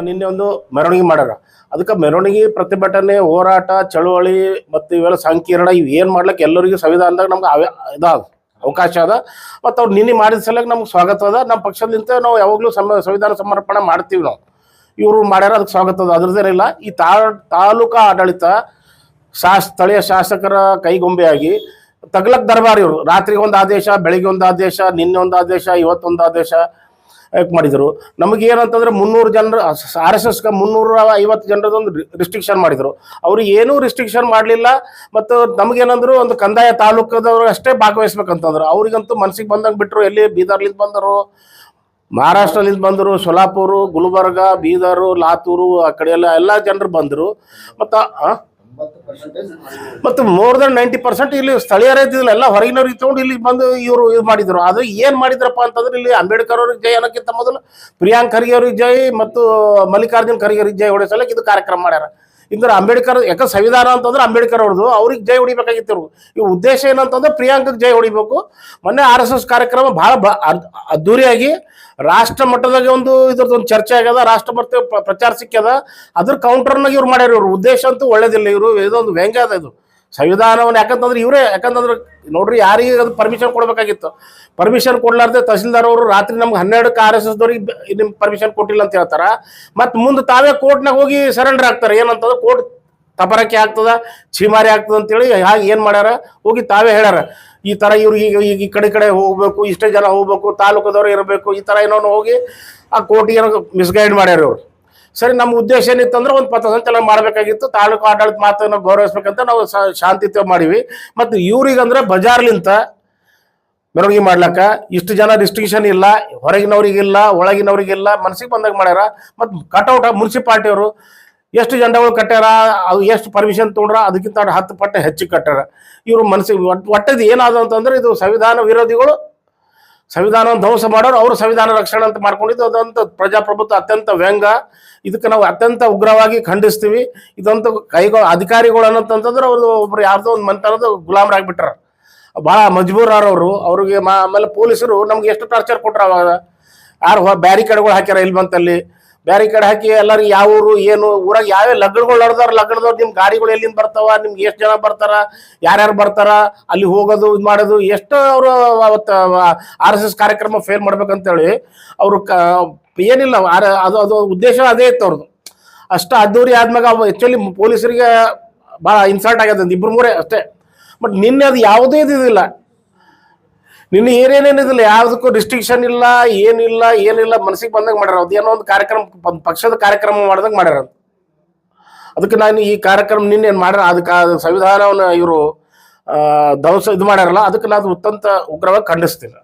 ನಿನ್ನೆ ಒಂದು ಮೆರವಣಿಗೆ ಮಾಡ್ಯಾರ. ಅದಕ್ಕೆ ಮೆರವಣಿಗೆ ಪ್ರತಿಭಟನೆ, ಹೋರಾಟ, ಚಳುವಳಿ ಮತ್ತು ಇವೆಲ್ಲ ಸಂಕೀರ್ಣ ಇವು ಏನು ಮಾಡ್ಲಿಕ್ಕೆ ಎಲ್ಲರಿಗೂ ಸಂವಿಧಾನದಾಗ ನಮ್ಗೆ ಅವೇ ಇದಾದ ಅವಕಾಶ ಅದ. ಮತ್ತು ಅವ್ರು ನಿನ್ನೆ ಮಾಡಿದ ಸಲಕ್ಕೆ ನಮ್ಗೆ ಸ್ವಾಗತ ಅದ. ನಮ್ಮ ಪಕ್ಷದಿಂದ ನಾವು ಯಾವಾಗಲೂ ಸಮ, ಸಂವಿಧಾನ ಸಮರ್ಪಣೆ ಮಾಡ್ತೀವಿ ನಾವು. ಇವರು ಮಾಡ್ಯಾರ ಅದಕ್ಕೆ ಸ್ವಾಗತ ಅದ. ಅದ್ರದ್ದೇನಿಲ್ಲ ಈ ತಾ ತಾಲೂಕಾ ಆಡಳಿತ ಶಾ ಸ್ಥಳೀಯ ಶಾಸಕರ ಕೈಗೊಂಬೆಯಾಗಿ ತಗ್ಲಕ್ ದರ್ಬಾರ್ ಇವರು. ರಾತ್ರಿಗೆ ಒಂದು ಆದೇಶ, ಬೆಳಿಗ್ಗೆ ಒಂದು ಆದೇಶ, ನಿನ್ನೆ ಒಂದು ಆದೇಶ, ಇವತ್ತೊಂದು ಆದೇಶ. ಮಾಡಿದರು. ನಮಗೆ ಏನಂತಂದ್ರೆ ಮುನ್ನೂರು ಜನರು ಆರ್ ಎಸ್ ಎಸ್ಗೆ ಮುನ್ನೂರ ಐವತ್ತು ಜನರದೊಂದು ರಿಸ್ಟ್ರಿಕ್ಷನ್ ಮಾಡಿದರು. ಅವರು ಏನೂ ರಿಸ್ಟ್ರಿಕ್ಷನ್ ಮಾಡಲಿಲ್ಲ. ಮತ್ತು ನಮಗೇನಂದ್ರು ಒಂದು ಕಂದಾಯ ತಾಲೂಕದವ್ರು ಅಷ್ಟೇ ಭಾಗವಹಿಸ್ಬೇಕಂತಂದ್ರು. ಅವ್ರಿಗಂತೂ ಮನಸ್ಸಿಗೆ ಬಂದಂಗೆ ಬಿಟ್ಟರು ಎಲ್ಲಿ ಬೀದರ್ಲಿಂದ ಬಂದರು? ಮಹಾರಾಷ್ಟ್ರಲಿಂದ ಬಂದರು, ಸೊಲಾಪುರ, ಗುಲ್ಬರ್ಗ, ಬೀದರು, ಲಾತೂರು, ಆ ಕಡೆ ಎಲ್ಲ ಎಲ್ಲ ಜನರು ಬಂದರು. ಮತ್ತು ಮತ್ತು ಮೋರ್ ದನ್ ನೈಂಟಿ ಪರ್ಸೆಂಟ್ ಇಲ್ಲಿ ಸ್ಥಳೀಯರೇ ಇದ್ದಿಲ್ಲ ಎಲ್ಲ ಹೊರಗಿನವ್ರಿಗೆ ತಗೊಂಡು ಇಲ್ಲಿ ಬಂದು ಇವರು ಇದು ಮಾಡಿದ್ರು. ಅದು ಏನು ಮಾಡಿದ್ರಪ್ಪ ಅಂತಂದ್ರೆ ಇಲ್ಲಿ ಅಂಬೇಡ್ಕರ್ ಅವ್ರಿಗೆ ಜೈ ಅನ್ನೋಕ್ಕಿಂತ ಮೊದಲು ಪ್ರಿಯಾಂಕ್ ಖರ್ಗೆ ಅವ್ರಿಗೆ ಜೈ ಮತ್ತು ಮಲ್ಲಿಕಾರ್ಜುನ್ ಖರ್ಗೆ ಅವ್ರಿಗೆ ಜೈ ಹೊಡೆಸಲಕ್ಕೆ ಇದು ಕಾರ್ಯಕ್ರಮ ಮಾಡ್ಯಾರ. ಇಂದ್ರೆ ಅಂಬೇಡ್ಕರ್ ಯಾಕೆ ಸಂವಿಧಾನ ಅಂತಂದ್ರೆ ಅಂಬೇಡ್ಕರ್ ಅವ್ರದ್ದು, ಅವ್ರಿಗೆ ಜೈ ಹೊಡಿಬೇಕಾಗಿತ್ತು ಇವ್ರು. ಈ ಉದ್ದೇಶ ಏನಂತಂದ್ರೆ ಪ್ರಿಯಾಂಕಕ್ಕೆ ಜೈ ಹೊಡಿಬೇಕು. ಮೊನ್ನೆ ಆರ್ ಎಸ್ ಎಸ್ ಕಾರ್ಯಕ್ರಮ ಬಹಳ ಅದ್ದೂರಿಯಾಗಿ ರಾಷ್ಟ್ರ ಮಟ್ಟದಾಗ ಒಂದು ಇದ್ರದ್ದು ಒಂದು ಚರ್ಚೆ ಆಗ್ಯದ, ರಾಷ್ಟ್ರ ಮಟ್ಟ ಪ್ರಚಾರ ಸಿಕ್ಕ್ಯದ. ಅದ್ರ ಕೌಂಟರ್ನಾಗ ಇವ್ರು ಮಾಡ್ಯಾರ ಇವ್ರ. ಉದ್ದೇಶ ಅಂತೂ ಒಳ್ಳೇದಿಲ್ಲ ಇವರು. ಇದೊಂದು ವ್ಯಂಗ್ಯ ಅದ ಇದು. ಸಂವಿಧಾನವನ್ನು ಯಾಕಂತಂದ್ರೆ ಇವರೇ, ಯಾಕಂತಂದ್ರೆ ನೋಡ್ರಿ ಯಾರಿಗೆ ಅದು ಪರ್ಮಿಷನ್ ಕೊಡಬೇಕಾಗಿತ್ತು. ಪರ್ಮಿಷನ್ ಕೊಡ್ಲಾರ್ದೆ ತಹಸೀಲ್ದಾರ್ ಅವರು ರಾತ್ರಿ ನಮ್ಗೆ ಹನ್ನೆರಡಕ್ಕೆ ಆರ್ ಎಸ್ ಎಸ್ ದವ್ರಿಗೆ ನಿಮ್ಗೆ ಪರ್ಮಿಷನ್ ಕೊಟ್ಟಿಲ್ಲ ಅಂತ ಹೇಳ್ತಾರೆ. ಮತ್ತು ಮುಂದೆ ತಾವೇ ಕೋರ್ಟ್ನಾಗ ಹೋಗಿ ಸರೆಂಡರ್ ಆಗ್ತಾರೆ. ಏನಂತಂದ್ರೆ ಕೋರ್ಟ್ ತಪರಕ್ಕೆ ಆಗ್ತದ, ಛೀಮಾರಿ ಆಗ್ತದ ಅಂತೇಳಿ ಹಾಗೆ ಏನು ಮಾಡ್ಯಾರ? ಹೋಗಿ ತಾವೇ ಹೇಳ್ಯಾರ. ಈ ಥರ ಇವ್ರಿಗೆ ಈಗ ಈಗ ಈ ಕಡೆ ಕಡೆ ಹೋಗ್ಬೇಕು, ಇಷ್ಟೇ ಜನ ಹೋಗ್ಬೇಕು, ತಾಲೂಕದವ್ರು ಇರಬೇಕು, ಈ ಥರ ಏನೋ ಹೋಗಿ ಆ ಕೋರ್ಟಿಗೆ ಏನೋ ಮಿಸ್ಗೈಡ್ ಮಾಡ್ಯಾರ ಇವರು. ಸರಿ, ನಮ್ಮ ಉದ್ದೇಶ ಏನಿತ್ತಂದ್ರೆ ಒಂದು ಪಥಸಂಚಲನ ಮಾಡಬೇಕಾಗಿತ್ತು. ತಾಲೂಕು ಆಡಳಿತ ಮಾತನ್ನು ಗೌರವಿಸ್ಬೇಕಂತ ನಾವು ಶಾಂತಿಯುತ ಮಾಡಿವಿ. ಮತ್ತು ಇವ್ರಿಗಂದ್ರೆ ಬಜಾರ್ಲಿಂತ ಮೆರವಣಿಗೆ ಮಾಡ್ಲಕ್ಕ ಇಷ್ಟು ಜನ ರಿಸ್ಟ್ರಿಕ್ಷನ್ ಇಲ್ಲ, ಹೊರಗಿನವ್ರಿಗಿಲ್ಲ, ಒಳಗಿನವ್ರಿಗಿಲ್ಲ, ಮನಸ್ಸಿಗೆ ಬಂದಾಗ ಮಾಡ್ಯಾರ. ಮತ್ತು ಮುನ್ಸಿಪಾಲ್ಟಿ ಮುನ್ಸಿಪಾಲ್ಟಿಯವರು ಎಷ್ಟು ಜನಗಳು ಕಟ್ಟ್ಯಾರ ಅದು ಎಷ್ಟು ಪರ್ಮಿಷನ್ ತೊಗೊಂಡ್ರ ಅದಕ್ಕಿಂತ ಹತ್ತು ಪಟ್ಟು ಹೆಚ್ಚಿಗೆ ಕಟ್ಟ್ಯಾರ. ಇವರು ಮನಸ್ಸಿಗೆ ಒಟ್ಟು ಒಟ್ಟದು ಏನಾದ ಅಂತಂದ್ರೆ ಇದು ಸಂವಿಧಾನ ವಿರೋಧಿಗಳು ಸಂವಿಧಾನವನ್ನು ಧ್ವಂಸ ಮಾಡೋರು ಅವರು ಸಂವಿಧಾನ ರಕ್ಷಣೆ ಅಂತ ಮಾಡ್ಕೊಂಡಿದ್ದು. ಅದಂತ ಪ್ರಜಾಪ್ರಭುತ್ವ ಅತ್ಯಂತ ವ್ಯಂಗ್ಯ ಇದಕ್ಕೆ ನಾವು ಅತ್ಯಂತ ಉಗ್ರವಾಗಿ ಖಂಡಿಸ್ತೀವಿ. ಇದಂತೂ ಕೈಗಳು ಅಧಿಕಾರಿಗಳು ಅನ್ನೋಂತಂದ್ರೆ ಅವರು ಒಬ್ರು ಯಾರ್ದೋ ಒಂದು ಮಂತನದ ಗುಲಾಮರಾಗ್ಬಿಟ್ರ ಭಾಳ ಮಜ್ಬೂರ್ ಅವರು ಅವ್ರಿಗೆ ಮಾ, ಆಮೇಲೆ ಪೊಲೀಸರು ನಮ್ಗೆ ಎಷ್ಟು ಟಾರ್ಚರ್ ಕೊಟ್ರ ಅವಾಗ. ಯಾರು ಬ್ಯಾರಿಕೇಡ್ಗಳು ಹಾಕ್ಯಾರ ಇಲ್ಲಿ ಬಂತಲ್ಲಿ ಬ್ಯಾರಿಕೇಡ್ ಹಾಕಿ ಎಲ್ಲರೂ ಯಾವ ಊರು, ಏನು, ಊರಾಗ ಯಾವ್ಯಾವ ಲಗ್ನಗಳು ನಡೆದಾರ, ಲಗ್ನದವ್ರು ನಿಮ್ಮ ಗಾಡಿಗಳು ಎಲ್ಲಿಂದ ಬರ್ತಾವ, ನಿಮ್ಗೆ ಎಷ್ಟು ಜನ ಬರ್ತಾರ, ಯಾರ್ಯಾರು ಬರ್ತಾರ, ಅಲ್ಲಿ ಹೋಗೋದು ಇದು ಮಾಡೋದು, ಎಷ್ಟು ಅವರು ಅವತ್ತು ಆರ್ ಎಸ್ ಎಸ್ ಕಾರ್ಯಕ್ರಮ ಫೇಲ್ ಮಾಡ್ಬೇಕಂತೇಳಿ ಅವರು ಕ, ಏನಿಲ್ಲ ಅದು ಅದು ಉದ್ದೇಶ ಅದೇ ಇತ್ತು ಅವ್ರದ್ದು ಅಷ್ಟು ಅದ್ದೂರಿ ಆದ್ಮ್ಯಾಗ ಅವು ಆ್ಯಕ್ಚುಲಿ ಪೊಲೀಸರಿಗೆ ಭಾಳ ಇನ್ಸಲ್ಟ್ ಆಗ್ಯದ ಇಬ್ರು ಮೂರೇ ಅಷ್ಟೇ. ಬಟ್ ನಿನ್ನೆ ಅದು ಯಾವುದೇ ಇದಿಲ್ಲ ನಿನ್ನೆ ಏನೇನೇನಿದಿಲ್ಲ ಯಾವ್ದಕ್ಕೂ ರಿಸ್ಟ್ರಿಕ್ಷನ್ ಇಲ್ಲ, ಏನಿಲ್ಲ ಏನಿಲ್ಲ, ಮನಸ್ಸಿಗೆ ಬಂದಾಗ ಮಾಡ್ಯಾರ ಅದು ಏನೋ ಒಂದು ಕಾರ್ಯಕ್ರಮ ಪಕ್ಷದ ಕಾರ್ಯಕ್ರಮ ಮಾಡ್ದಂಗೆ ಮಾಡ್ಯಾರ ಅದು. ಅದಕ್ಕೆ ನಾನು ಈ ಕಾರ್ಯಕ್ರಮ ನಿನ್ನೆ ಏನು ಮಾಡ್ಯಾರ, ಅದಕ್ಕೆ ಸಂವಿಧಾನವನ್ನು ಇವರು ಧ್ವಂಸ ಇದು ಮಾಡ್ಯಾರಲ್ಲ, ಅದಕ್ಕೆ ನಾನು ಅತ್ಯಂತ ಉಗ್ರವಾಗಿ ಖಂಡಿಸ್ತೀನಿ